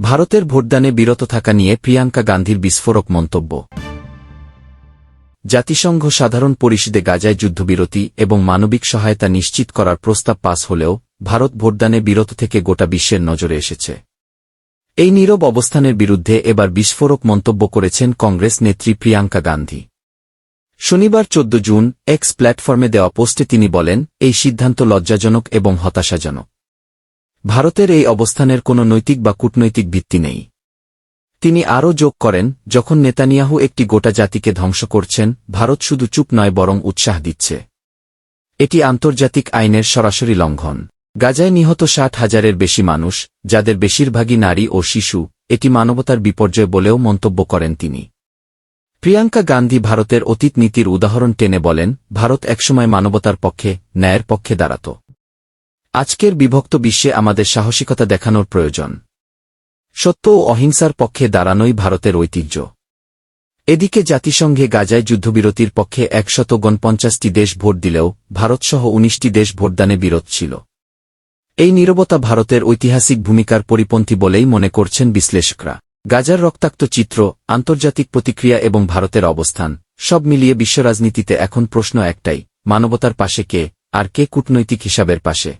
ভারতের ভোটদানে বিরত থাকা নিয়ে প্রিয়াঙ্কা গান্ধীর বিস্ফোরক মন্তব্য। জাতিসংঘ সাধারণ পরিষদে গাজায় যুদ্ধবিরতি এবং মানবিক সহায়তা নিশ্চিত করার প্রস্তাব পাস হলেও ভারত ভোটদানে বিরত থেকে গোটা বিশ্বের নজরে এসেছে। এই নীরব অবস্থানের বিরুদ্ধে এবার বিস্ফোরক মন্তব্য করেছেন কংগ্রেস নেত্রী প্রিয়াঙ্কা গান্ধী। শনিবার চোদ্দ জুন এক্স প্ল্যাটফর্মে দেওয়া পোস্টে তিনি বলেন, এই সিদ্ধান্ত লজ্জাজনক এবং হতাশাজনক। ভারতের এই অবস্থানের কোনো নৈতিক বা কূটনৈতিক ভিত্তি নেই। তিনি আরও যোগ করেন, যখন নেতানিয়াহু একটি গোটা জাতিকে ধ্বংস করছেন, ভারত শুধু চুপ নয় বরং উৎসাহ দিচ্ছে। এটি আন্তর্জাতিক আইনের সরাসরি লঙ্ঘন। গাজায় নিহত ষাট হাজারের বেশি মানুষ, যাদের বেশিরভাগই নারী ও শিশু, এটি মানবতার বিপর্যয় বলেও মন্তব্য করেন তিনি। প্রিয়াঙ্কা গান্ধী ভারতের অতীত নীতির উদাহরণ টেনে বলেন, ভারত একসময় মানবতার পক্ষে, ন্যায়ের পক্ষে দাঁড়াত। আজকের বিভক্ত বিশ্বে আমাদের সাহসিকতা দেখানোর প্রয়োজন। সত্য ও অহিংসার পক্ষে দাঁড়ানোই ভারতের ঐতিহ্য। এদিকে জাতিসংঘে গাজায় যুদ্ধবিরতির পক্ষে একশত গণপঞ্চাশটি দেশ ভোট দিলেও ভারতসহ উনিশটি দেশ ভোটদানে বিরত ছিল। এই নীরবতা ভারতের ঐতিহাসিক ভূমিকার পরিপন্থী বলেই মনে করছেন বিশ্লেষকরা। গাজার রক্তাক্ত চিত্র, আন্তর্জাতিক প্রতিক্রিয়া এবং ভারতের অবস্থান, সব মিলিয়ে বিশ্বরাজনীতিতে এখন প্রশ্ন একটাই, মানবতার পাশে কে, আর কে কূটনৈতিক হিসাবের পাশে?